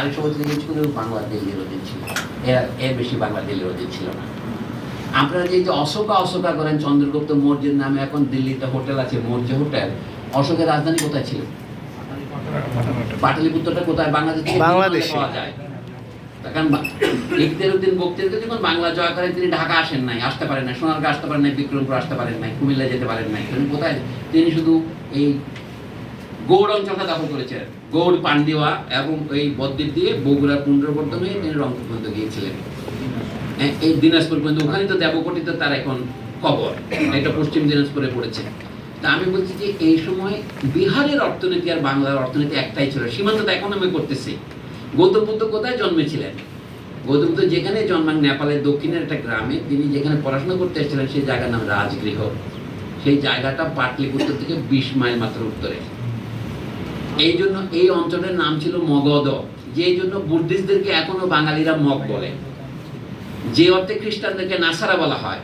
আরেকশো বছর জিজ্ঞেস করলেও বাংলা দিল্লির অধীন ছিল। এর এর বেশি বাংলা দিল্লির অধীন ছিল না। আপনারা যে যে অশোকা অশোকা করেন চন্দ্রগুপ্ত মৌর্যের নামে এখন দিল্লিতে হোটেল আছে মৌর্য হোটেল অশোকের রাজধানী কোথায় ছিল? পাটলিপুত্রটা কোথায়? বাংলাদেশ বাংলাদেশে। বিমানে পাওয়া যায়? কারণ বা- বক্তিয়ারকে যখন বাংলা জয় করেন তিনি ঢাকা আসেন নাই আসতে পারেন নাই সোনারগাঁ আসতে পারেন নাই বিক্রমপুর আসতে পারেন নাই কুমিল্লা যেতে পারেন নাই। তিনি কোথায়? তিনি শুধু এই গৌড় অঞ্চলটা দখল করেছিলেন গৌড় পান্ডিয়া এবং এই বদ্বীপ দিয়ে বগুড়া পুনর্বর্তন হয়ে তিনি রংপুর পর্যন্ত গিয়েছিলেন। হ্যাঁ, এই দিনাজপুর পর্যন্ত। ওখানে তো দেবকোটিতে তার এখন কবর। এটা পশ্চিম দিনাজপুরে পড়েছে। তা আমি বলছি যে এই সময় বিহারের অর্থনীতি আর বাংলার অর্থনীতি একটাই ছিল। সীমান্ত তো এখন আমি করতেছি। গৌতম বুদ্ধ কোথায় জন্মেছিলেন? গৌতম বুদ্ধ যেখানে জন্মান নেপালের দক্ষিণের একটা গ্রামে তিনি যেখানে পড়াশোনা করতে এসেছিলেন সেই জায়গার নাম রাজগৃহ। সেই জায়গাটা পাটলিপুত্র থেকে বিশ মাইল মাত্র উত্তরে। এই জন্য এই অঞ্চলের নাম ছিল মগধ যেই জন্য বুদ্ধিস্টদেরকে এখনও বাঙালিরা মগ বলে। যে অর্থে খ্রিস্টানদেরকে নাসারা বলা হয়।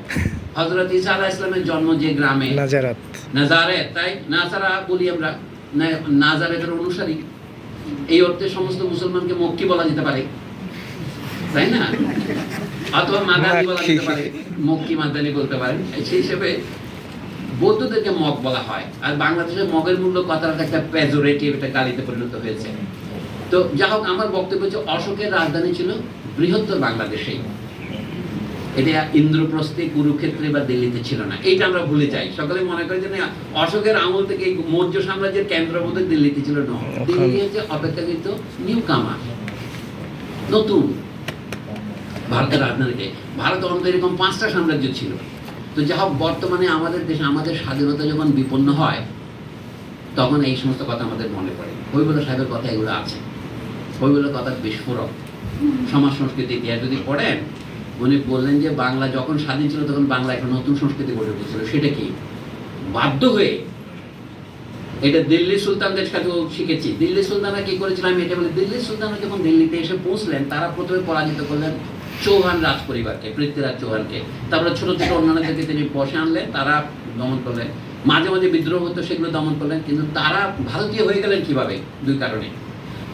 হজরত ইসা আলাহ ইসলামের জন্ম যে গ্রামে? নাজারাত। নাজারেত তাই? নাসারা বলি আমরা নাজারেতের অনুসারী। এই অর্থে সমস্ত মুসলমানকে মক্কি বলা যেতে পারে। তাই না? অথবা মাদানি বলা যেতে পারে। মক্কি মাদানি বলতে পারেন। সেই হিসেবে বৌদ্ধদেরকে মগ বলা হয়। আর বাংলাদেশে মগের মূল্য কথাটা একটা পেজোরেটিভ একটা গালিতে পরিণত হয়েছে। তো যা হোক আমার বক্তব্য হচ্ছে অশোকের রাজধানী ছিল বৃহত্তর বাংলাদেশেই এটা ইন্দ্রপ্রস্থে কুরুক্ষেত্রে বা দিল্লিতে ছিল না। এইটা আমরা ভুলে যাই। সকলে মনে করে যে অশোকের আমল থেকে মৌর্য সাম্রাজ্যের কেন্দ্র বোধ দিল্লিতে ছিল না। দিল্লি হচ্ছে অপেক্ষাকৃত নিউ কামার নতুন। ভারতের রাজধানীতে। ভারত অন্ত এরকম পাঁচটা সাম্রাজ্য ছিল। তো যা হোক, বর্তমানে আমাদের দেশে আমাদের স্বাধীনতা যখন বিপন্ন হয়, তখন এই সমস্ত কথা আমাদের মনে পড়ে। হৈবুল্লাহ সাহেবের কথা এগুলো আছে। হৈবুল্লাহ কথা বিস্ফোরক। সমাজ সংস্কৃতি ইতিহাস যদি পড়েন, উনি বললেন যে বাংলা যখন স্বাধীন ছিল, তখন বাংলা একটা নতুন সংস্কৃতি গড়ে উঠেছিল। সেটা কি? বাধ্য হয়ে এটা দিল্লি সুলতানদের সাথেও শিখেছি। দিল্লি সুলতানরা কি করেছিল আমি এটা বলি দিল্লি সুলতানরা যখন দিল্লিতে এসে পৌঁছলেন, তারা প্রথমে পরাজিত করলেন চৌহান রাজ পরিবারকে পৃথ্বীরাজ চৌহানকে। তারপরে ছোট ছোট অন্যান্যদেরকে তিনি বসে আনলেন, তারা দমন করলেন। মাঝে মাঝে বিদ্রোহ হতো, সেগুলো দমন করলেন, কিন্তু তারা ভারতীয় হয়ে গেলেন কীভাবে? দুই কারণে।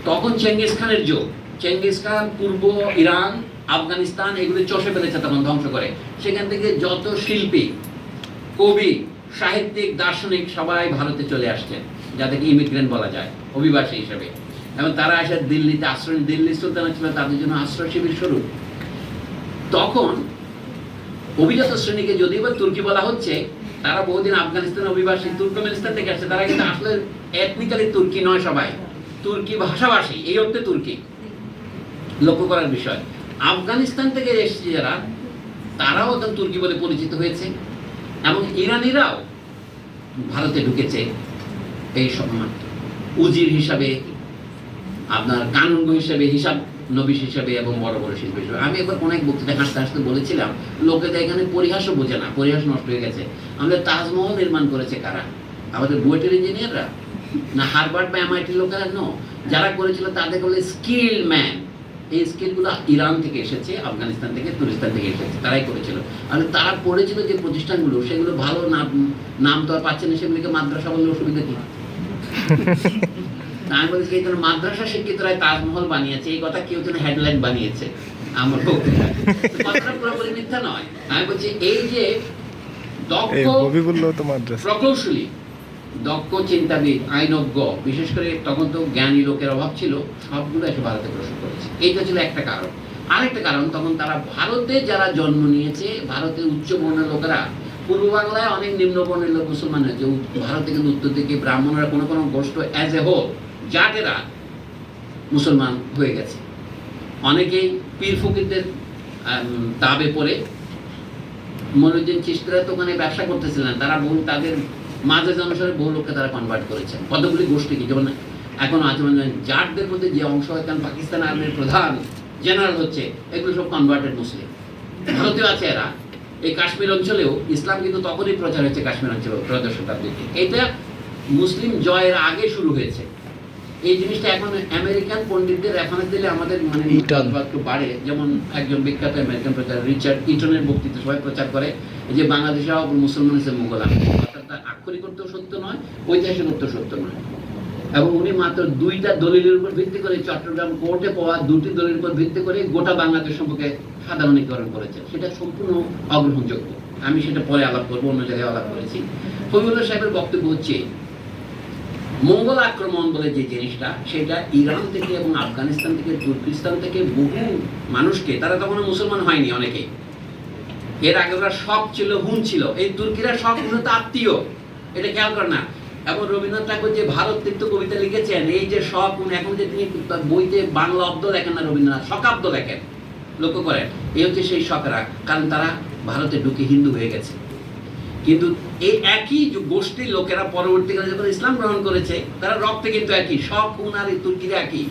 তখন চেঙ্গিস খানের যুগ। চেঙ্গিস খান পূর্ব ইরান, আফগানিস্তান, এগুলো চষে ফেলেছে তখন, ধ্বংস করে। সেখান থেকে যত শিল্পী, কবি, সাহিত্যিক, দার্শনিক, সবাই ভারতে চলে আসছেন, যাদেরকে ইমিগ্রেন্ট বলা যায়, অভিবাসী হিসেবে। এবং তারা আসে দিল্লিতে আশ্রয় দিল্লি সুলতানা ছিল তাদের জন্য আশ্রয় শিবির শুরু। তখন অভিজাত শ্রেণীকে যদিও বা তুর্কি বলা হচ্ছে, তারা বহুদিন আফগানিস্তান অভিবাসী তুর্কমেনিস্তান থেকে আসছে, তারা কিন্তু আসলে এথনিক্যালি তুর্কি নয় সবাই। তুর্কি ভাষাভাষী, এই অর্থে তুর্কি। লক্ষ্য করার বিষয়। আফগানিস্তান থেকে এসেছে যারা, তারাও এখন তুর্কি বলে পরিচিত হয়েছে, এবং ইরানিরাও ভারতে ঢুকেছে এই সময় উজির হিসাবে, আপনার কানুনগ হিসাবে হিসাব নবিশ হিসাবে এবং বড় বড় শিল্পী হিসাবে। আমি একবার অনেক বক্তৃতা হাসতে হাসতে বলেছিলাম, লোকেদের এখানে পরিহাসও বোঝে না, পরিহাস নষ্ট হয়ে গেছে। আমাদের তাজমহল নির্মাণ করেছে কারা? আমাদের বুয়েটের ইঞ্জিনিয়াররা? না হারবার্ড বা এমআইটি লোকেরা? নো যারা করেছিল তাদের বলে স্কিল ম্যান এই স্কিলগুলো ইরান থেকে এসেছে, আফগানিস্তান থেকে তুরিস্তান থেকে এসেছে, তারাই করেছিল। আর তারা পড়েছিল যে প্রতিষ্ঠানগুলো, সেগুলো ভালো নাম নাম তো আর পাচ্ছে না, সেগুলিকে মাদ্রাসা বললে অসুবিধা কি? আমি বলছি এই জন্য মাদ্রাসা শিক্ষিতরাই তাজমহল বানিয়েছে এই কথা কেউ যেন হেডলাইন বানিয়েছে আমার। কথাটা পুরোপুরি মিথ্যা নয়। আমি বলছি এই যে দক্ষ প্রকৌশলী দক্ষ চিন্তাবিদ আইনজ্ঞ বিশেষ করে তখন তো জ্ঞানী লোকের অভাব ছিল সবগুলো এসে ভারতে প্রবেশ করেছে। এইটা ছিল একটা কারণ। আরেকটা কারণ তখন তারা ভারতে যারা জন্ম নিয়েছে ভারতের উচ্চ বর্ণের লোকেরা পূর্ব বাংলায় অনেক নিম্ন বর্ণের লোক মুসলমান হয়েছে ভারতে কিন্তু উত্তর দিকে ব্রাহ্মণরা কোনো কোনো গোষ্ঠ অ্যাজ এ হোল জাটেরা মুসলমান হয়ে গেছে। অনেকেই পীর ফকিরদের তাবে পড়ে। মনুদ্দিন চিস্তিরা তো ওখানে ব্যবসা করতেছিলেন তারা বহু, তাদের মাঝে অনুসারে বহু লোককে তারা কনভার্ট করেছেন। কতগুলি গোষ্ঠী কি? যেমন এখন আছে মানে জাটদের মধ্যে যে অংশ হয়, কারণ পাকিস্তান আর্মির প্রধান জেনারেল হচ্ছে, এগুলো সব কনভার্টেড মুসলিম। ভারতীয় আছে এরা। এই কাশ্মীর অঞ্চলেও ইসলাম কিন্তু তখনই প্রচার হয়েছে কাশ্মীর অঞ্চলে ত্রয়োদশ শতাব্দীতে এটা মুসলিম জয়ের আগে শুরু হয়েছে। এই জিনিসটা এখন আমেরিকান পণ্ডিতদের রেফারেন্স দিলে আমাদের মানে একটু বাড়ে। যেমন একজন বিখ্যাত আমেরিকান প্রচার রিচার্ড ইটনের বক্তৃতা সবাই প্রচার করে যে বাংলাদেশে মুসলমান হিসেবে আক্রমণ। অর্থাৎ তার আক্ষরিক অর্থ সত্য নয় ঐতিহাসিক অর্থ সত্য নয়। এবং উনি মাত্র দুইটা দলিলের উপর ভিত্তি করে চট্টগ্রাম কোর্টে পাওয়া দুটি দলিলের উপর ভিত্তি করে গোটা বাংলাদেশ সম্পর্কে সাধারণীকরণ করেছে সেটা সম্পূর্ণ অগ্রহণযোগ্য। আমি সেটা পরে আলাপ করব অন্য জায়গায় আলাপ করেছি। ফজলুল্লাহ সাহেবের বক্তব্য হচ্ছে মঙ্গল আক্রমণ বলে যে জিনিসটা, সেটা ইরান থেকে এবং আফগানিস্তান থেকে, তুর্কিস্তান থেকে বহু মানুষকে, তারা তখন মুসলমান হয়নি অনেকে। এর আগে ওরা শখ ছিল হুন ছিল। এই তুর্কিরা শখ মূলত আত্মীয়। এটা খেয়াল করে না। এবং রবীন্দ্রনাথ ঠাকুর যে ভারত তীর্থ কবিতা লিখেছেন, এই যে হুন এখন যে তিনি বইতে বাংলা অব্দ লেখেন না রবীন্দ্রনাথ, শকাব্দ লেখেন। লক্ষ্য করেন, এই হচ্ছে সেই শখেরা কারণ তারা ভারতে ঢুকে হিন্দু হয়ে গেছে। কিন্তু এই একই গোষ্ঠীর লোকেরা পরবর্তীকালে যখন ইসলাম গ্রহণ করেছে তারা রক্তে কিন্তু একই সব খুন আর তুর্কিরা একই।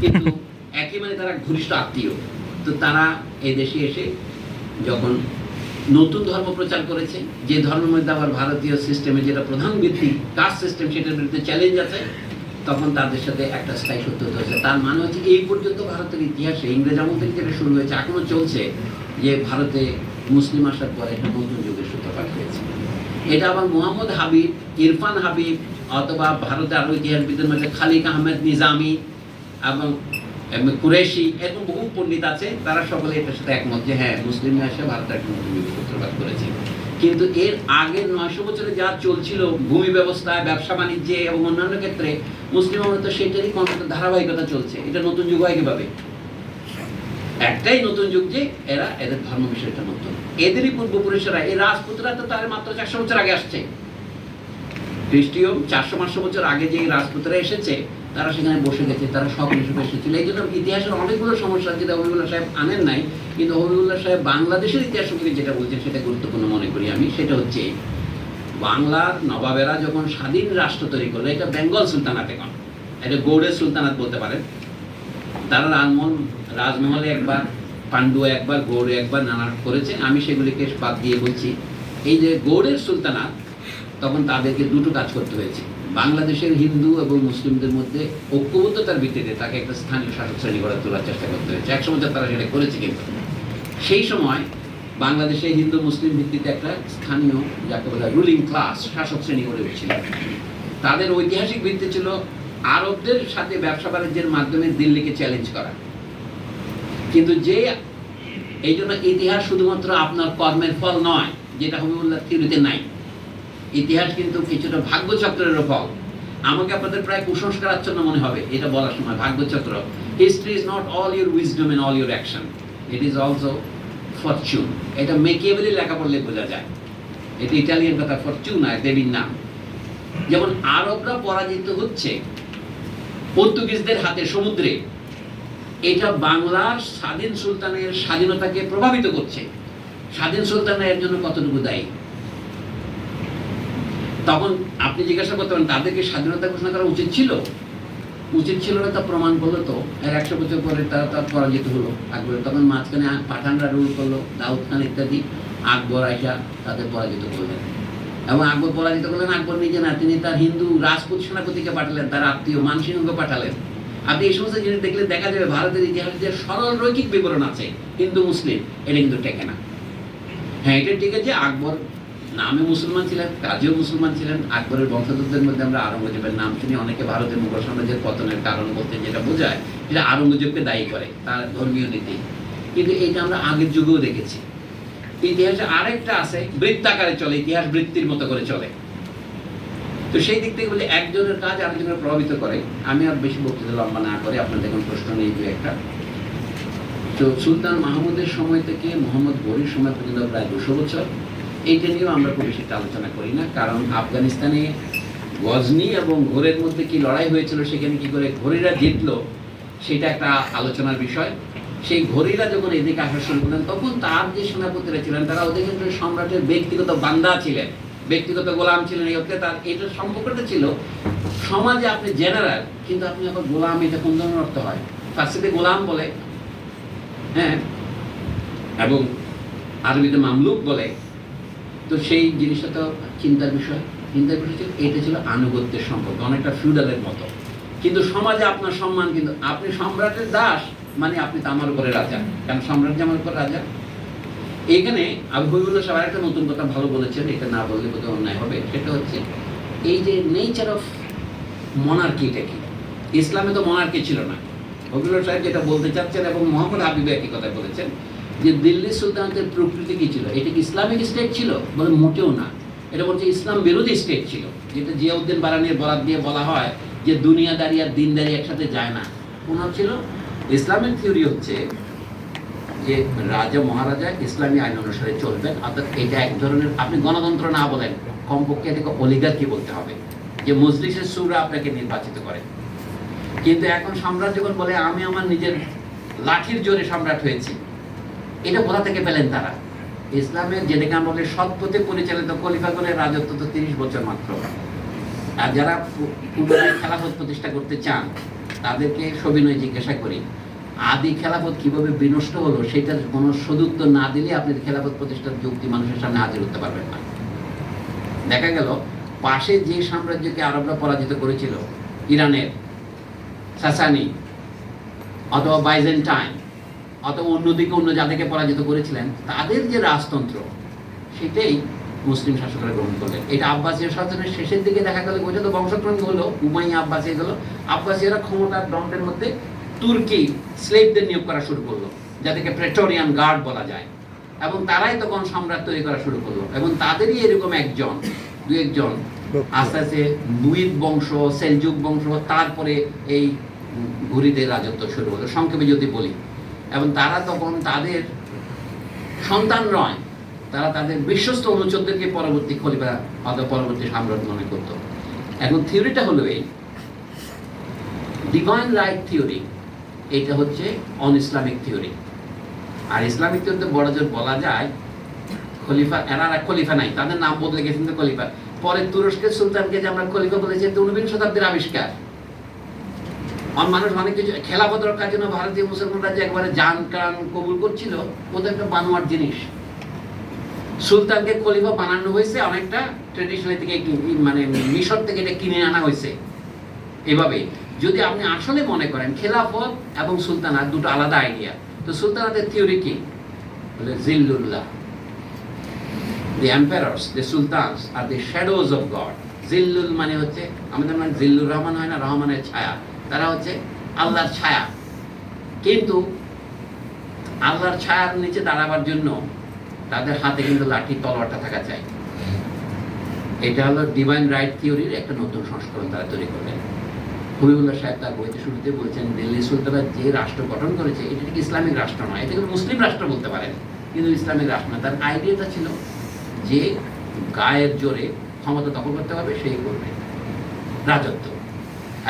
কিন্তু একই মানে তারা ঘনিষ্ঠ আত্মীয়। তো তারা এই দেশে এসে যখন নতুন ধর্ম প্রচার করেছে যে ধর্মের মধ্যে আবার ভারতীয় সিস্টেমে যেটা প্রধান ভিত্তি কাস্ট সিস্টেম সেটার বিরুদ্ধে চ্যালেঞ্জ আছে তখন তাদের সাথে একটা স্থায়ী সত্য হয়েছে। তার মানে হচ্ছে এই পর্যন্ত ভারতের ইতিহাসে ইংরেজ আমল থেকে যেটা শুরু হয়েছে এখনও চলছে যে ভারতে মুসলিম আসার পরে একটা নতুন হয়েছে এটা আবার মোহাম্মদ হাবিব, ইরফান হাবিব অথবা ভারতে আরও ইতিহাসবিদদের মধ্যে খালিক আহমেদ নিজামি এবং কুরেশি, এরকম বহু পণ্ডিত আছে, তারা সকলে এটার সাথে একমত যে হ্যাঁ মুসলিম এসে ভারতের একটা নতুন সূত্রপাত করেছে। কিন্তু এর আগের নয়শো বছরে যা চলছিল, ভূমি ব্যবস্থায় ব্যবসা বাণিজ্যে এবং অন্যান্য ক্ষেত্রে, মুসলিম তো সেটারই কন্টিনিউ ধারাবাহিকতা চলছে। এটা নতুন যুগ হয় কীভাবে? একটাই নতুন যুগ যে এরা এদের ধর্ম বিষয়টা নতুন এদেরই পূর্বপুরুষেরা, এই রাজপুতরা তো তার মাত্র চারশো বছর আগে আসছে। খ্রিস্টীয় চারশো পাঁচশো বছর আগে যে রাজপুতরা এসেছে, তারা সেখানে বসে গেছে, তারা সব হিসেবে এসেছিল এই জন্য ইতিহাসের অনেকগুলো সমস্যা যেটা হবিবুল্লাহ সাহেব আনেন নাই, কিন্তু হবিবুল্লাহ সাহেব বাংলাদেশের ইতিহাস সম্পর্কে যেটা বলছেন সেটা গুরুত্বপূর্ণ মনে করি আমি, সেটা হচ্ছে বাংলার নবাবেরা যখন স্বাধীন রাষ্ট্র তৈরি করল, এটা বেঙ্গল সুলতানাত এখন, এটা গৌড়ের সুলতানাত বলতে পারেন। তারা রাজমহল রাজমহলে একবার পাণ্ডু একবার, গৌড়ে একবার নানা করেছে, আমি সেগুলিকে বাদ দিয়ে বলছি, এই যে গৌড়ের সুলতানাত, তখন তাদেরকে দুটো কাজ করতে হয়েছে। বাংলাদেশের হিন্দু এবং মুসলিমদের মধ্যে ঐক্যবদ্ধতার ভিত্তিতে তাকে একটা স্থানীয় শাসক শ্রেণি গড়ে তোলার চেষ্টা করতে হয়েছে। এক সময় তারা সেটা করেছে কিন্তু। সেই সময় বাংলাদেশে হিন্দু মুসলিম ভিত্তিতে একটা স্থানীয়, যাকে বলা রুলিং ক্লাস শাসক শ্রেণি গড়ে উঠছিল। তাদের ঐতিহাসিক ভিত্তি ছিল আরবদের সাথে ব্যবসা বাণিজ্যের মাধ্যমে দিল্লিকে চ্যালেঞ্জ করা। কিন্তু যে এই জন্য ইতিহাস শুধুমাত্র আপনার কর্মের ফল নয়, যেটা হবিবুল্লাহ থিওরিতে নাই। ইতিহাস কিন্তু কিছুটা ভাগ্যচক্রেরও ফল। আমাকে আপনাদের প্রায় কুসংস্কার আচ্ছন্ন মনে হবে এটা বলার সময়, ভাগ্যচক্র। History is not all your wisdom and all your action it is also fortune এটা মেকিয়েবলি লেখা পড়লে বোঝা যায়। এটা ইটালিয়ান কথা ফরচুন আর দেবীর নাম। যেমন আরবরা পরাজিত হচ্ছে, পর্তুগিজদের হাতে সমুদ্রে। এটা বাংলার স্বাধীন সুলতানের স্বাধীনতাকে প্রভাবিত করছে। স্বাধীন সুলতান এর জন্য কতটুকু দায়ী? তখন আপনি জিজ্ঞাসা করতে পারেন, তাদেরকে স্বাধীনতা ঘোষণা করা উচিত ছিল? উচিত ছিল না তা প্রমাণ করল তো। এর একশো বছর পরে তারা তার পরাজিত হলো আকবরের তখন মাঝখানে পাঠানরা রুল করল, দাউদ খান ইত্যাদি। আকবর আইসা তাদের পরাজিত করলেন। এবং আকবর পরাজিত করলেন, আকবর নিজে না তিনি তার হিন্দু রাজপুত সেনাপতিকে পাঠালেন, তার আত্মীয় মানসিংহকে পাঠালেন। আপনি এই সমস্ত জিনিস দেখলে দেখা যাবে ভারতের ইতিহাসে যে সরল রৈখিক বিবরণ আছে হিন্দু মুসলিম, এটা কিন্তু টেকে না। হ্যাঁ এটা ঠিক আছে, আকবর নামে মুসলমান ছিলেন, কাজেও মুসলমান ছিলেন, আকবরের বংশধরদের মধ্যে আমরা আরঙ্গজেবের নাম শুনি, অনেকে ভারতের মুঘল সাম্রাজ্যের পতনের কারণ বলতে যেটা বোঝায়, সেটা আরঙ্গজেবকে দায়ী করে, তার ধর্মীয় নীতি। কিন্তু এটা আমরা আগের যুগেও দেখেছি। ইতিহাসে আরেকটা আছে, বৃত্তাকারে চলে, ইতিহাস বৃত্তির মতো করে চলে। তো সেই দিক থেকে বলি, একজনের কাজ আরেকজনের প্রভাবিত করে। আমি আর বেশি বক্তৃতা লম্বা না করে আপনার দেখুন প্রশ্ন নেই দু একটা। তো সুলতান মাহমুদের সময় থেকে মোহাম্মদ গরির সময় পর্যন্ত প্রায় দুশো বছর। এইটা নিয়েও আমরা খুব বেশি আলোচনা করি না, কারণ আফগানিস্তানে গজনি এবং ঘোরের মধ্যে কি লড়াই হয়েছিল, সেখানে কি করে ঘোরেরা জিতলো, সেটা একটা আলোচনার বিষয়। সেই ঘোরেরা যখন এদিকে আসা শুরু করলেন, তখন তার যে সেনাপতিরা ছিলেন, তারা ওদের কিন্তু সম্রাটের ব্যক্তিগত বান্দা ছিলেন। ব্যক্তিগত গোলাম ছিলেন এই অর্থে তার এটার সম্পর্কটা ছিল, সমাজে আপনি জেনারেল, কিন্তু আপনি আবার গোলাম, এটা কোন ধরনের অর্থ হয়? ফার্সিতে গোলাম বলে হ্যাঁ এবং আরবিতে মামলুক বলে, তো সেই জিনিসটা তো চিন্তার বিষয়। চিন্তার বিষয় ছিল এটা ছিল আনুগত্যের সম্পর্ক, অনেকটা ফিউডালের মতো। কিন্তু সমাজে আপনার সম্মান, কিন্তু আপনি সম্রাটের দাস মানে আপনি তো আমার উপরে রাজা, কারণ সম্রাট যে আমার উপর রাজা এইখানে আবু হবিবুল্লাহ সাহেব একটা নতুন কথা ভালো বলেছেন, এটা না বললে বোধহয় অন্যায় হবে। সেটা হচ্ছে, এই যে নেচার অফ মনার্কিটা কি? ইসলামে তো মনার্কি ছিল না। হবিবুল্লাহ সাহেব যেটা বলতে চাচ্ছেন এবং মোহাম্মদ হাবিব একই কথা বলেছেন, যে দিল্লি সুলতানদের প্রকৃতি কি ছিল? এটা কি ইসলামিক স্টেট ছিল? বলে মোটেও না। এটা বলছে ইসলাম বিরোধী স্টেট ছিল। যেটা জিয়াউদ্দিন বারানির বরাদ দিয়ে বলা হয় যে দুনিয়াদারি আর দিনদারি একসাথে যায় না। ওনার ছিল? ইসলামের থিওরি হচ্ছে যে রাজা মহারাজা ইসলামী আইন অনুসারে চলবেন, অর্থাৎ এটা এক ধরনের, আপনি গণতন্ত্র না বলেন, কমপক্ষে এটাকে অলিগার্কি বলতে হবে, যে মজলিসের সুরা আপনাকে নির্বাচিত করে। কিন্তু এখন সম্রাট যখন বলে, আমি আমার নিজের লাঠির জোরে সম্রাট হয়েছি। এটা কোথা থেকে পেলেন তারা? ইসলামের যেটাকে আমরা বলি সৎ পথে পরিচালিত খলিফাগণের রাজত্ব তো তিরিশ বছর মাত্র। আর যারা পুনরায় খেলাফত প্রতিষ্ঠা করতে চান, তাদেরকে সবিনয় জিজ্ঞাসা করি আদি খেলাফত কীভাবে বিনষ্ট হলো, সেটার কোনো সদুত্তর না দিলে আপনি খেলাফত প্রতিষ্ঠার যুক্তি মানুষের সামনে হাজির হতে পারবেন না। দেখা গেল, পাশে যে সাম্রাজ্যকে আরবরা পরাজিত করেছিল, ইরানের সাসানি অথবা বাইজেন্টাইন অথবা অন্যদিকে অন্য যাদেরকে পরাজিত করেছিলেন, তাদের যে রাজতন্ত্র, সেটাই মুসলিম শাসকরা গ্রহণ করলেন। এটা আব্বাসীয় শাসনের শেষের দিকে দেখা গেল বোঝা তো বংশক্রম হলো, উমাইয়া আব্বাসী হলো, আব্বাসীয়রা ক্ষমতার দণ্ডের মধ্যে তুর্কি স্লেভদের নিয়োগ করা শুরু করল, যাদেরকে প্রেটোরিয়ান গার্ড বলা যায়। এবং তারাই তখন সম্রাট তৈরি করা শুরু করল। এবং তাদেরই এরকম একজন, দু একজন, আস্তে আস্তে লুইদ বংশ, সেলজুক বংশ, তারপরে এই ঘুরিতে রাজত্ব শুরু হলো, সংক্ষেপে যদি বলি। এবং তারা তখন তাদের সন্তান নয়, তারা তাদের বিশ্বস্ত অনুচরদেরকে পরবর্তী খলিফা অথবা পরবর্তী সম্রাট মনে করত। এখন থিওরিটা হলো এই। ডিভাইন রাইট থিওরি এটা হচ্ছে অন ইসলামিক থিওরি। আর ইসলামিক থিওরিতে বড় জোর বলা যায়, খলিফা, এনারা খলিফা নাই, তাদের নাম বদলে গেছেন তো খলিফা। পরে তুরস্কের সুলতানকে যে আমরা খলিফা বলেছি এটা ঊনবিংশ শতাব্দীর আবিষ্কার। মানুষ অনেক কিছু, খেলাফত রক্ষার জন্য ভারতীয় মুসলমানরা যে একবারে জান কান কবুল করছিল, ওদের একটা বানোয়ার জিনিস। সুলতানকে খলিফা বানানো হয়েছে, অনেকটা ট্রেডিশনাল থেকে মানে মিশর থেকে এটা কিনে আনা হয়েছে। এভাবে যদি আপনি আসলে মনে করেন খেলাফত এবং সুলতানাত দুটো আলাদা আইডিয়া তো সুলতানাতের থিওরি কি? বলে জিল্লুল্লাহ। The empires the sultans R the shadows of God জিল্লুল মানে হচ্ছে, আমাদের মানে জিল্লুর রহমান হয় না, রহমানের ছায়া। তারা হচ্ছে আল্লাহর ছায়া। কিন্তু আল্লাহর ছায়ার নিচে দাঁড়াবার জন্য তাদের হাতে কিন্তু লাঠি, তলোয়ারটা থাকা চাই। এটা হলো ডিভাইন রাইট থিওরির একটা নতুন সংস্করণ তারা তৈরি করলেন হবিবুল্লাহ সাহেব তার বইতে শুরুতে বলছেন, দিল্লি সুলতানা যে রাষ্ট্র গঠন করেছে, এটা ঠিক ইসলামিক রাষ্ট্র নয়? এটাকে মুসলিম রাষ্ট্র বলতে পারেন। কিন্তু ইসলামিক রাষ্ট্র না তার আইডিয়াটা ছিল যে গায়ের জোরে ক্ষমতা দখল করতে হবে, সেই করবে। রাজত্ব।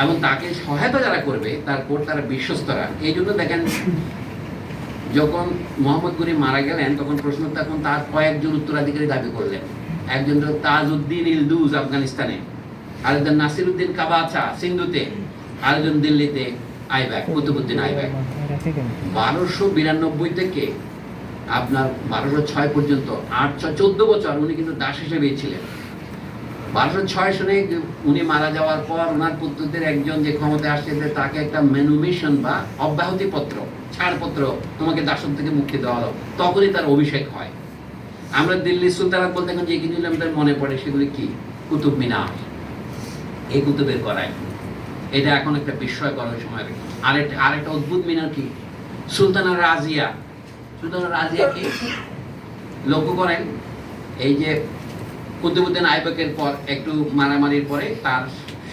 এবং তাকে সহায়তা যারা করবে, তারপর তারা বিশ্বস্তরা। এই জন্য দেখেন, যখন মোহাম্মদ গনি মারা গেলেন, তখন প্রশ্ন তখন তার কয়েকজন উত্তরাধিকারী দাবি করলেন। একজন তাজউদ্দিন ইলদুজ আফগানিস্তানে। আরেকজন নাসির উদ্দিন কাবাচা সিন্ধুতে, আরেকজন দিল্লিতে আইব্যাক, কুতুবুদ্দিন আইব্যাক। বারোশো বিরানব্বই থেকে আপনার বারোশো ছয় পর্যন্ত, আট ছয়, চোদ্দ বছর উনি কিন্তু দাস হিসেবেই ছিলেন। বারোশো ছয় সনে উনি মারা যাওয়ার পর ওনার পুত্রদের একজন যে ক্ষমতায় আসছে তাকে একটা মেনুমিশন বা অব্যাহতি পত্র ছাড়পত্র তোমাকে দাসত্ব থেকে মুক্তি দেওয়া হলো। তখনই তার অভিষেক হয়। আমরা দিল্লি সুলতানাত বলতে এখন যে আমাদের মনে পড়ে সেগুলি কি? কুতুব মিনার। এই কুতুবের করাই। এটা এখন একটা বিস্ময়কর ওই সময় আরেকটা আরেকটা অদ্ভুত মিনার কি? সুলতানা রাজিয়া। সুলতানা রাজিয়া কি? লক্ষ্য করেন এই যে কুতুবুদ্দিন আইবকের পর একটু মারামারির পরে তার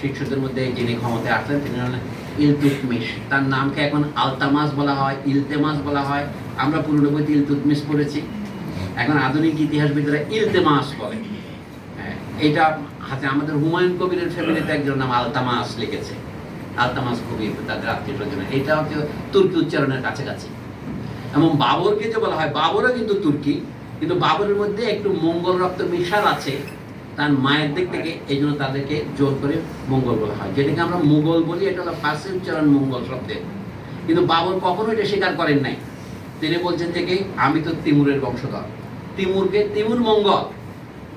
শিষ্যদের মধ্যে যিনি ক্ষমতায় আসলেন তিনি হলেন ইলতুতমিশ। তার নামকে এখন আলতামাস বলা হয় ইলতেমাস বলা হয়। আমরা পুরনো বইতে ইলতুতমিশ পড়েছি। এখন আধুনিক ইতিহাসবিদরা ইলতেমাস বলে। হ্যাঁ, এটা হাতে আমাদের হুমায়ুন কবিরের ফ্যামিলিতে একজন নাম আলতামাস লিখেছে। আলতামাস কবির তাদের আত্মীয় স্বজন এটা হচ্ছে তুর্কি উচ্চারণের কাছাকাছি। এবং বাবরকে যে বলা হয়, বাবরও কিন্তু তুর্কি, কিন্তু বাবরের মধ্যে একটু মঙ্গল রক্ত মিশাল আছে, তার মায়ের দিক থেকে এই জন্য তাদেরকে জোর করে মঙ্গল বলা হয়। যেটাকে আমরা মুঘল বলি, এটা হলো ফার্সি উচ্চারণ মঙ্গল শব্দের। কিন্তু বাবর কখনো এটা স্বীকার করেন নাই। তিনি বলছেন থেকে আমি তো তিমুরের বংশধর। তিমুরকে তিমুর মঙ্গল।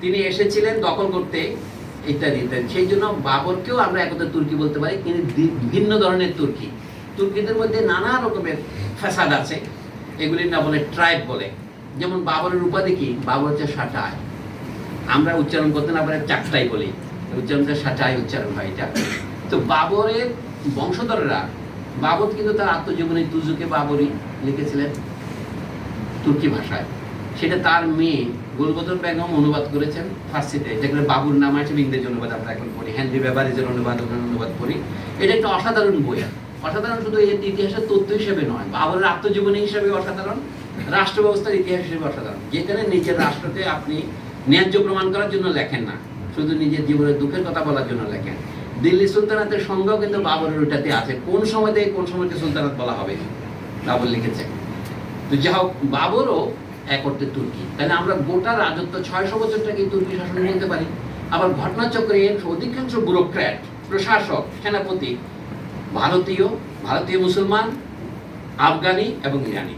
তিনি এসেছিলেন দখল করতে ইত্যাদি ইত্যাদি। সেই জন্য বাবরকেও আমরা একতা তুর্কি বলতে পারি। কিন্তু ভিন্ন ধরনের তুর্কি। তুর্কিদের মধ্যে নানা রকমের ফ্যাসাদ আছে। এগুলির না বলে ট্রাইব বলে। যেমন বাবরের উপাধি কি? বাবর হচ্ছে সাটায় আমরা উচ্চারণ করতে না পারে চাকটাই বলি। উচ্চারণটা সাটাই উচ্চারণ হয় এটা। তো বাবরের বংশধররা, বাবর কিন্তু তার আত্মজীবনী তুজুকে বাবরি লিখেছিলেন তুর্কি ভাষায়। সেটা তার মেয়ে গুলবদর বেগম অনুবাদ করেছেন ফার্সিতে যেগুলো বাবুর নাম আছে ইংরেজি অনুবাদ আমরা এখন পড়ি, হেনরি বেভারেজের অনুবাদ অনুবাদ করি এটা একটা অসাধারণ বই। অসাধারণ শুধু এর ইতিহাসের তথ্য হিসেবে নয় বাবরের আত্মজীবনী হিসেবে অসাধারণ রাষ্ট্র ব্যবস্থার ইতিহাস হিসেবে অসাধারণ। যেখানে নিজের রাষ্ট্রকে আপনি ন্যায্য প্রমাণ করার জন্য লেখেন না, শুধু নিজের জীবনের দুঃখের কথা বলার জন্য লেখেন। দিল্লি সুলতানাতের সংজ্ঞাও কিন্তু বাবরের ওটাতে আছে, কোন সময় থেকে কোন সময়কে সুলতানাত বলা হবে, বাবর লিখেছে তো যা হোক বাবরও এক অর্থে তুর্কি। তাহলে আমরা গোটা রাজত্ব ছয়শো বছরটাকে তুর্কি শাসন বলতে পারি? আবার ঘটনাচক্রে অধিকাংশ ব্যুরোক্র্যাট, প্রশাসক, সেনাপতি ভারতীয় ভারতীয় মুসলমান, আফগানি এবং ইরানি।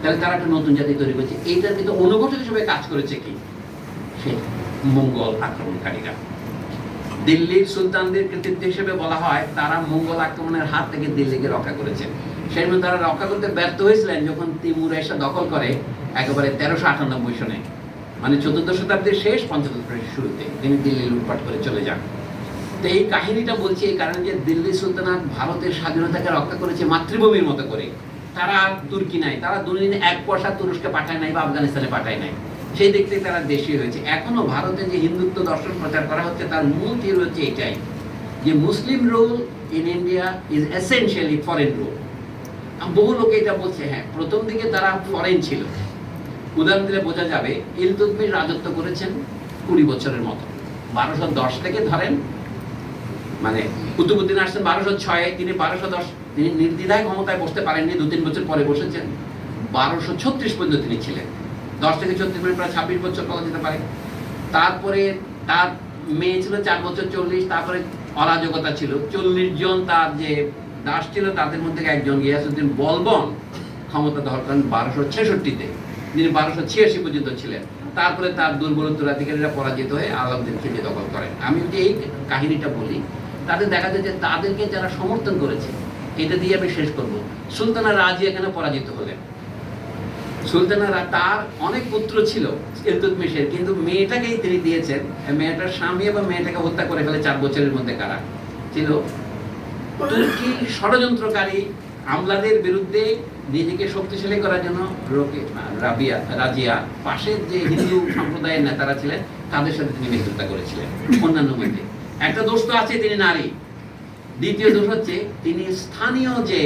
তাহলে তারা একটা নতুন জাতি তৈরি করেছে। এইটার কিন্তু অনুঘটক হিসেবে কাজ করেছে কি? সে মঙ্গল আক্রমণকারীরা। দিল্লির সুলতানদের কৃতিত্ব হিসেবে বলা হয়, তারা মঙ্গল আক্রমণের হাত থেকে দিল্লিকে রক্ষা করেছে। সেই তারা রক্ষা করতে ব্যর্থ হয়েছিলেন যখন তিমুর এসে দখল করে। একেবারে তেরোশো আটানব্বই সনে মানে চতুর্থ শতাব্দীর শেষ পঞ্চদশ শুরুতে তিনি দিল্লি লুটপাট করে চলে যান। তো এই কাহিনীটা বলছি এই কারণে যে দিল্লি সুলতানাত ভারতের স্বাধীনতাকে রক্ষা করেছে মাতৃভূমির মতো করে। তারা তুর্কি নাই, তারা দুদিন এক পয়সা তুরস্কে পাঠায় নাই বা আফগানিস্তানে পাঠায় নাই। সেই দিক থেকে তারা দেশীয় হয়েছে। এখনও ভারতে যে হিন্দুত্ব দর্শন প্রচার করা হচ্ছে, তার মূল থিওরি হচ্ছে এটাই, যে Muslim rule in India is essentially foreign rule বহু লোকে এটা বলছে হ্যাঁ প্রথম দিকে তারা ফরেন ছিল। উদাহরণ দিলে বোঝা যাবে ইলতুৎমিশ রাজত্ব করেছেন কুড়ি বছরের মতো। বারোশো দশ থেকে ধরেন মানে কুতুবুদ্দিন আসছেন বারোশো ছয়ে, তিনি বারোশো দশ তিনি নির্দ্বিধায় ক্ষমতায় বসতে পারেননি দু তিন বছর পরে বসেছেন। বারোশো ছত্রিশ পর্যন্ত তিনি ছিলেন। দশ থেকে ছত্রিশ পর্যন্ত প্রায় ছাব্বিশ বছর বলা যেতে পারে। তারপরে তার মেয়ে ছিল চার বছর চল্লিশ, তারপরে অরাজকতা ছিল। চল্লিশ জন তার যে দাস ছিল, তাদের মধ্যে একজন গিয়াসুদ্দিন বলবন ক্ষমতা দখল করেন বারোশো ছেষট্টিতে। যিনি বারোশো ছিয়াশি পর্যন্ত ছিলেন, তারপরে তার দুর্বল উত্তরাধিকারীরা পরাজিত হয়ে আলাউদ্দিন খিলজি দখল করেন। আমি যদি এই কাহিনীটা বলি তাদের দেখা যায় যে তাদেরকে যারা সমর্থন করেছে, এটা দিয়ে আমি শেষ করব। সুলতানা রাজি এখানে পরাজিত হলেন। সুলতানারা তার অনেক পুত্র ছিল ইলতুৎমিশের কিন্তু মেয়েটাকেই তিনি দিয়েছেন, মেয়েটার স্বামী এবং মেয়েটাকে হত্যা করে ফেলে চার বছরের মধ্যে কারা ছিল। তুর্কি ষড়যন্ত্রকারী আমলাদের বিরুদ্ধে নিজেকে শক্তিশালী করার জন্য রাবিয়া, রাজিয়া, পাশের যে হিন্দু সম্প্রদায়ের নেতারা ছিলেন, তাদের সাথে তিনি মিত্রতা করেছিলেন, অন্যান্য মধ্যে। একটা দোষ তো আছে, তিনি নারী। দ্বিতীয় দোষ হচ্ছে, তিনি স্থানীয় যে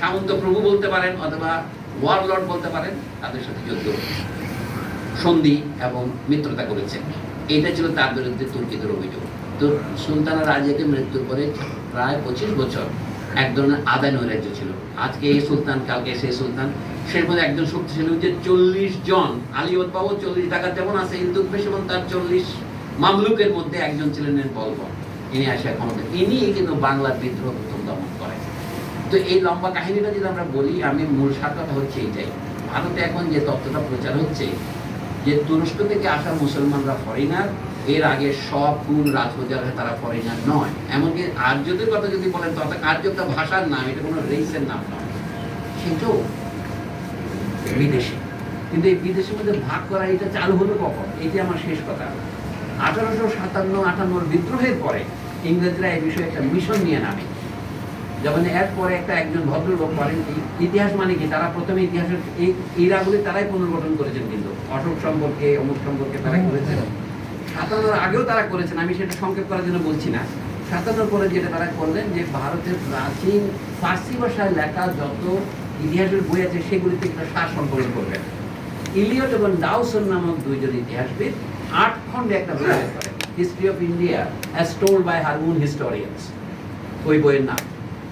সামন্ত প্রভু বলতে পারেন অথবা ওয়ারলর্ড বলতে পারেন, তাদের সাথে যুদ্ধ, সন্ধি এবং মিত্রতা করেছেন। এটা ছিল তার বিরুদ্ধে তুর্কিদের অভিযোগ। তো সুলতানা রাজিয়াকে মৃত্যুর পরে প্রায় পঁচিশ বছর এক ধরনের আদায় নৈরাজ্য ছিল। আজকে এই সুলতান, কালকে সেই সুলতান। মধ্যে একজন শক্তিশালী হচ্ছে চল্লিশ জন। আলিওত বাবু চল্লিশ টাকা যেমন আছে ইলতুৎমিশ এবং তার চল্লিশ মামলুকের মধ্যে একজন ছিলেন বলবন ইনি আসে ক্ষমতা ইনি কিন্তু বাংলার বিদ্রোহ প্রথম দমন করেন। তো এই লম্বা কাহিনীটা যদি আমরা বলি, আমি মূল কথা হচ্ছে এইটাই। ভারতে এখন যে তত্ত্বটা প্রচার হচ্ছে, যে তুরস্ক থেকে আসা মুসলমানরা ফরেনার এর আগে সব কোন রাজপ্রজারা তারা ফরেনার নয়। এমনকি আর্যদের কথা যদি বলেন, তো অর্থাৎ আর্য একটা ভাষার নাম, এটা কোনো রেসের নাম নয়। সেটাও বিদেশি। কিন্তু এই বিদেশের মধ্যে ভাগ করা এটা চালু হলো কখন? এইটা আমার শেষ কথা। আঠারোশো সাতান্ন, আটান্নর বিদ্রোহের পরে ইংরেজরা এই বিষয়ে একটা মিশন নিয়ে নামে। যখন এরপরে একটা একজন ভদ্রলোক বলেন ইতিহাস মানে কি? তারা প্রথমে ইতিহাসের এই ইরাগুলি তারাই পুনর্গঠন করেছেন কিন্তু। অশোক সম্পর্কে, অমুক সম্পর্কে তারাই করেছেন। সাতান্নর আগেও তারা করেছেন, আমি সেটা সংক্ষেপ করার জন্য বলছি না। সাতান্নর পরে যেটা তারা করলেন যে ভারতের প্রাচীন ফার্সি ভাষায় লেখা যত ইতিহাসের বই আছে, সেগুলিতে একটা সার সংকলন করবেন। ইলিয়ট এবং ডাউসন নামক দুইজন ইতিহাসবিদ আট খণ্ডে একটা বই করেন। History of India as told by হারমুন historians ওই বইয়ের নাম।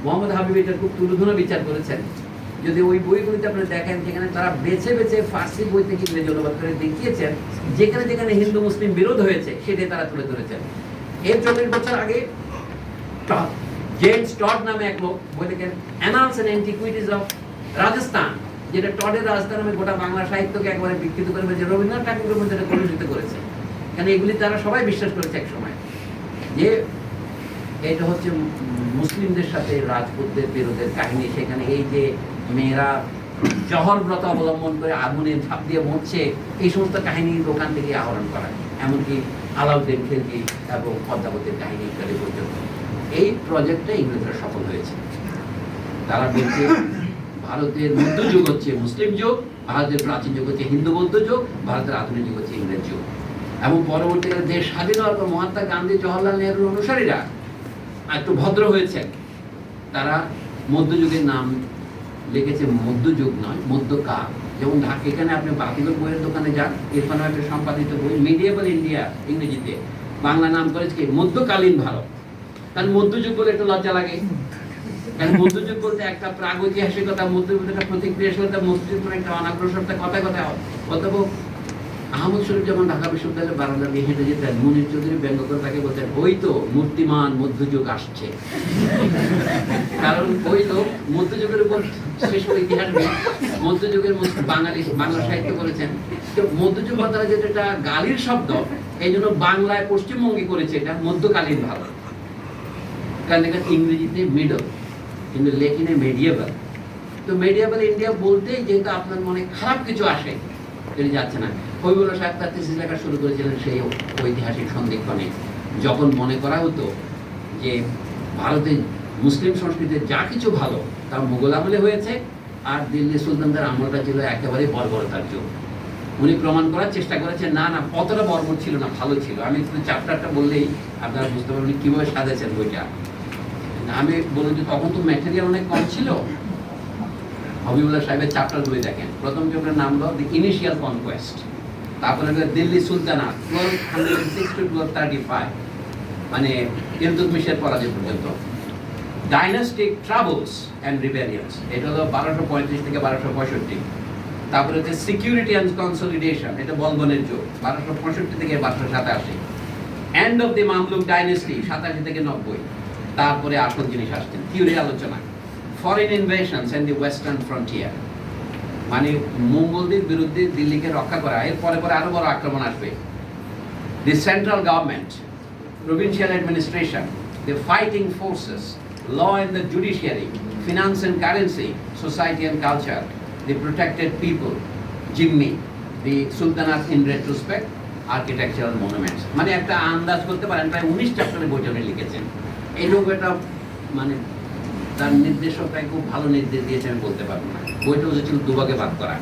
মোহাম্মদ হাবিব এটা খুব তুলধনা বিচার করেছেন। যদি ওই বইগুলিতে আপনি দেখেন যেখানে তারা বেছে বেছে ফার্সি বই থেকে ইংরেজি অনুবাদ করে দেখিয়েছেন, যেখানে যেখানে হিন্দু, মুসলিম বিরোধ হয়েছে, সেটাই তারা তুলে ধরেছেন। এর চল্লিশ বছর আগে জেমস নামে এক লোক, বই annals and antiquities of Rajasthan যেটা টডের রাজস্থান নামে গোটা বাংলা সাহিত্যকে একবারে বিকৃত করে যে রবীন্দ্রনাথ ঠাকুরের মধ্যে কলুষিত করেছে। এগুলি তারা সবাই বিশ্বাস করেছে এক সময়। যে এটা হচ্ছে মুসলিমদের সাথে রাজপুতদের বিরোধের কাহিনী, সেখানে এই যে মেয়েরা জহর ব্রত অবলম্বন করে আগুনে ঝাঁপ দিয়ে মরছে, এই সমস্ত কাহিনী দোকান থেকে আহরণ করা এমনকি আলাউদ্দিন খিলজি এবং পদ্মাবতীর কাহিনী ইত্যাদি পর্যন্ত। এই প্রজেক্টটা ইংরেজরা সফল হয়েছে। তারা বলছে, ভারতের মধ্যযুগ হচ্ছে মুসলিম যুগ, ভারতের প্রাচীন যুগ হচ্ছে হিন্দু বৌদ্ধ যুগ, ভারতের আধুনিক যুগ হচ্ছে ইংরেজ যুগ। এবং পরবর্তীকালে দেশ স্বাধীন হওয়ার পর মহাত্মা গান্ধী জওয়াহরলাল নেহরুর অনুসারীরা একটু ভদ্র হয়েছেন। তারা মধ্যযুগের নাম লিখেছে মধ্যযুগ নয়, মধ্যকাল। যেমন এখানে আপনি বাতিগর বইয়ের দোকানে যান ইরফান একটা সম্পাদিত বই মিডিয়েবল ইন্ডিয়া ইংরেজিতে। বাংলা নাম করেছে কি? মধ্যকালীন ভারত। কারণ মধ্যযুগ বলে একটু লজ্জা লাগে। কারণ মধ্যযুগ বলতে একটা প্রাগৈতিহাসিকতা মধ্যযুগ একটা প্রতিক্রিয়াশীলতা মধ্যযুগ একটা অনাগ্রসরতা কথা কথা অতএব আহমদ শরীফ যেমন ঢাকা বিশ্ববিদ্যালয়ের বারান্দা দিয়ে হেঁটে যেতেন। চৌধুরী ব্যঙ্গ করে তাকে বলতেন, ওই তো মূর্তিমান মধ্যযুগ আসছে। কারণ ওই লোক মধ্যযুগের উপর শ্রেষ্ঠ ইতিহাসবিদ মধ্যযুগের মধ্যে বাঙালি বাংলা সাহিত্য করেছেন। তো মধ্যযুগ কথাটা যেটা গালির শব্দ, এই জন্য বাংলায় পশ্চিমবঙ্গে করেছে এটা মধ্যকালীন ভারত কারণ এখানে ইংরেজিতে মিডল কিন্তু লেখিনে মেডিয়েবল তো মেডিয়েবল ইন্ডিয়া বলতেই যেহেতু আপনার মনে খারাপ কিছু আসে যাচ্ছে না হবিবুল্লাহ সাহেব তার থিসিস লেখা শুরু করেছিলেন সেই ঐতিহাসিক সন্ধিক্ষণে। যখন মনে করা হতো যে ভারতে মুসলিম সংস্কৃতির যা কিছু ভালো তা মুঘল আমলে হয়েছে আর দিল্লি সুলতানদের আমলটা ছিল একেবারে বর্বরতার যুগ। উনি প্রমাণ করার চেষ্টা করেছেন, না না কতটা বর্বর ছিল না, ভালো ছিল। আমি শুধু চ্যাপ্টারটা বললেই আপনারা বুঝতে পারবেন উনি কীভাবে সাজাচ্ছেন বইটা। আমি বলুন যে তখন তো ম্যাটেরিয়াল অনেক কম ছিল। হবিবুল্লাহ সাহেবের চ্যাপ্টার বই দেখেন। প্রথম চ্যাপ্টার নাম হলো দি ইনিশিয়াল কনকোয়েস্ট তারপরে Delhi sultanate twelve hundred six to twelve thirty five মানে ইলতুতমিশের পরাজয় পর্যন্ত। ডাইনাস্টিক ট্রাভেলস অ্যান্ড রিবেলিয়ন্স এটা হলো বারোশো পঁয়ত্রিশ থেকে বারোশো পঁয়ষট্টি। তারপরে হচ্ছে সিকিউরিটি অ্যান্ড কনসলিডেশন এটা বলবনের যুগ, বারোশো পঁয়ষট্টি থেকে বারোশো সাতাশি। End of the Mamluk dynasty সাতাশি থেকে নব্বই। তারপরে আসল জিনিস আসছেন থিওরি আলোচনা। Foreign invasions and the western frontier মানে মঙ্গলদের বিরুদ্ধে দিল্লিকে রক্ষা করা, এর পরে আরও বড় আক্রমণ আসবে। The central government provincial administration the fighting forces law and the judiciary finance and currency society and culture the protected people জিম্মি the sultanate in retrospect architectural monuments মানে একটা আন্দাজ করতে পারেন, প্রায় উনিশ চ্যাপ্টারে বই জন্য লিখেছেন। এই লোক একটা মানে তার নির্দেশক নির্দেশকটাই খুব ভালো নির্দেশ দিয়েছে, আমি বলতে পারব না। বইটা হচ্ছিল দুভাগে ভাগ করা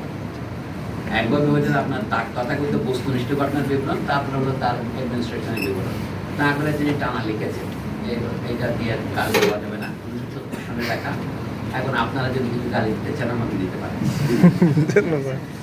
একভাবে হয়েছিল আপনার তার কথা তথাকথিত বস্তুনিষ্ঠ ঘটনার বিবরণ, তারপরে হলো তার অ্যাডমিনিস্ট্রেশনের বিবরণ। করে তিনি টানা লিখেছেন এইটা দিয়ে কাজ দেওয়া যাবে না। উনিশশো ছত্রিশ সালে এখন আপনারা যদি কিছু গালি দিতে চান, আমাকে দিতে পারেন।